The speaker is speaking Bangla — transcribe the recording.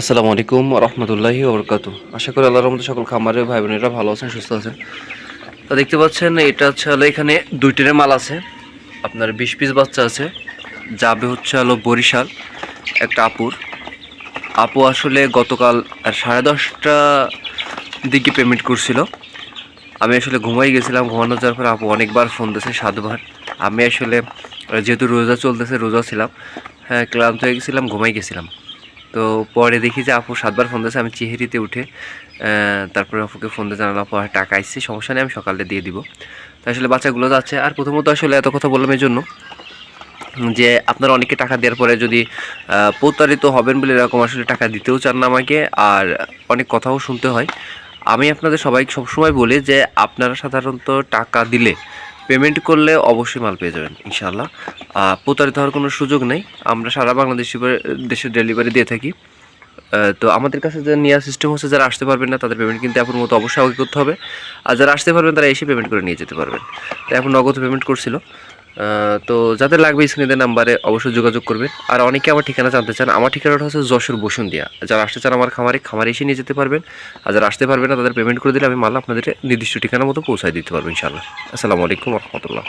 আসসালামু আলাইকুম রহমতুল্লাহি ওবরকাত আশা করি আল্লাহর রহমতে সকল খামারের ভাই বোনেরা ভালো আছেন, সুস্থ আছেন। তা দেখতে পাচ্ছেন, এটা হচ্ছে হলো এখানে দুই টিনের মাল আছে। আপনার বিশ পিস বাচ্চা আছে। যাবে হচ্ছে হলো বরিশাল, একটা আপুর। আপু আসলে গতকাল সাড়ে দশটা দিকে পেমেন্ট করছিল। আমি আসলে ঘুমাই গেছিলাম, ঘুমানো যাওয়ার পর আপু অনেকবার ফোন দিয়েছে, সাতবার। আমি আসলে, যেহেতু রোজা চলতেছে, রোজা ছিলাম। হ্যাঁ ক্লান্ত হয়ে গেছিলাম, ঘুমাই গেছিলাম। তো পরে দেখি যে আপু সাতবার ফোন দিয়েছে, আমি চেহারিতে উঠে তারপরে আপুকে ফোন দিয়ে জানালাম, আপু টাকা আসছে সমস্যা নেই, আমি সকালে দিয়ে দিব। তো আসলে বাচ্চাগুলো যাচ্ছে, আর প্রথমত আসলে এত কথা বললাম এই জন্য যে আপনারা অনেকে টাকা দেওয়ার পরে যদি প্রতারিত হবেন বলে এরকম আসলে টাকা দিতেও চান না আমাকে, আর অনেক কথাও শুনতে হয়। আমি আপনাদের সবাই সবসময় বলি যে আপনারা সাধারণত টাকা দিলে পেমেন্ট করলে অবশ্যই মাল পেয়ে যাবেন ইনশাল্লাহ প্রতারিত হওয়ার কোনো সুযোগ নেই। আমরা সারা বাংলাদেশ দেশের ডেলিভারি দিয়ে থাকি। তো আমাদের কাছে যে নেওয়ার সিস্টেম হচ্ছে, যারা আসতে পারবেন না, তাদের পেমেন্ট কিন্তু এখন মতো অবশ্যই আগে করতে হবে। আর যারা আসতে পারবেন, তারা এসে পেমেন্ট করে নিয়ে যেতে পারবেন। তো এখন নগদ পেমেন্ট করছিল। তো যাদের লাগবে স্ক্রিনের নাম্বারে অবশ্যই যোগাযোগ করবেন আর অনেকে আমার ঠিকানা জানতে চান, আমার ঠিকানাটা হচ্ছে যশোর বসুন্দিয়া যারা আসতে চান আমার খামারে খামারে এসে নিয়ে যেতে পারবেন। আর যারা আসতে পারবেন না, তাদের পেমেন্ট করে দিলে আমি মাল আপনাদের নির্দিষ্ট ঠিকানা মতো পৌঁছায় দিতে পারব ইনশাআল্লাহ। আসসালামু আলাইকুম রহমতুল্লাহ।